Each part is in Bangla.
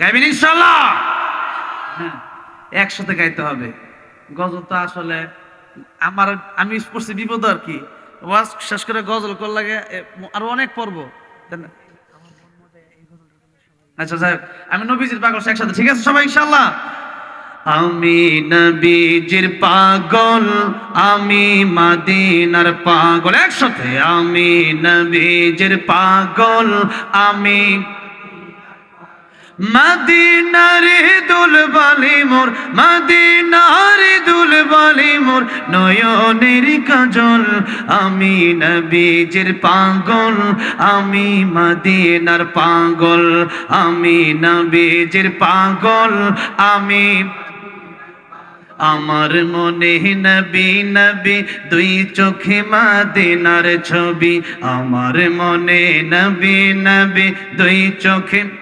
গাইবেন ইনশাল্লাহ হ্যাঁ একসাথে গাইতে হবে। গজল তো আসলে আমার আমি পড়ছি বিপদ আর কি। ওয়াজ শেষ করে গজল কর লাগে আরও অনেক পর্ব। আচ্ছা স্যার আমি নবীজির পাগল একসাথে ঠিক আছে সবাই ইনশাল্লাহ আমি নবীজির পাগল আমি মদিনার পাগল। একসাথে আমি নবীজির পাগল আমি মদিনারে দুল বালি মোর দুল বালি মোর, নয়নের কাজল। আমি নবীজির পাগল, আমি মদিনার পাগল। আমি নবীজির পাগল, আমি আমার মনে নবী নবী, দুই চোখে মাদিনার ছবি। আমার মনে নবী নবী, দুই চোখে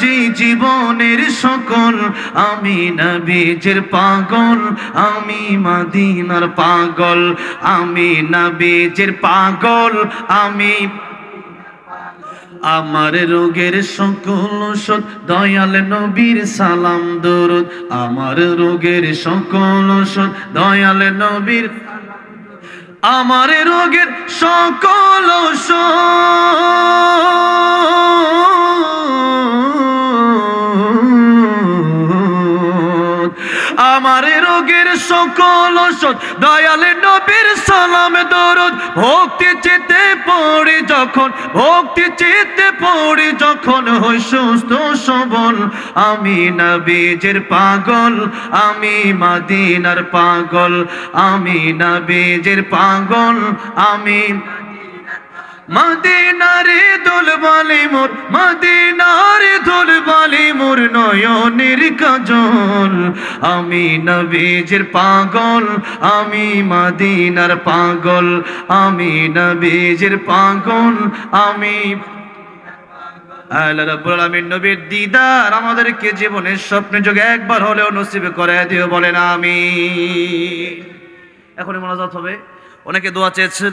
রাজি জীবনের সকল, আমি নবীজের পাগল, আমি মাদিনার পাগল, আমি নবীজের পাগল, আমি আমার রোগের সকল ওষুধ, দয়াল নবীর সালাম, দরুদ আমার রোগের সকল ওষুধ, দয়াল নবীর আমার রোগের সকল ঔষধ। আমার রোগের সকল ওষুধ দয়ালে নবীর সালাম দরদ। ভক্তি চেতে পড়ে যখন, ভক্তি চেতে পড়ে যখন হই সুস্থ সবল। আমি নবীজের পাগল, আমি মাদিনার পাগল, আমি নবীজের পাগল, আমি মদিনারে দোল বালি মোর, মদিনারে দোল বালি মোর নয়নের কাজল। আমি নবীজের পাগল, আমি মদিনার পাগল, আমি নবীজের পাগল, আমি নবীর দিদার আমাদেরকে জীবনের স্বপ্নে যোগে একবার হলেও নসিবে করে দিও, বলেন আমি এখনই মোনাজাত হবে। অনেকে দোয়া চেয়েছেন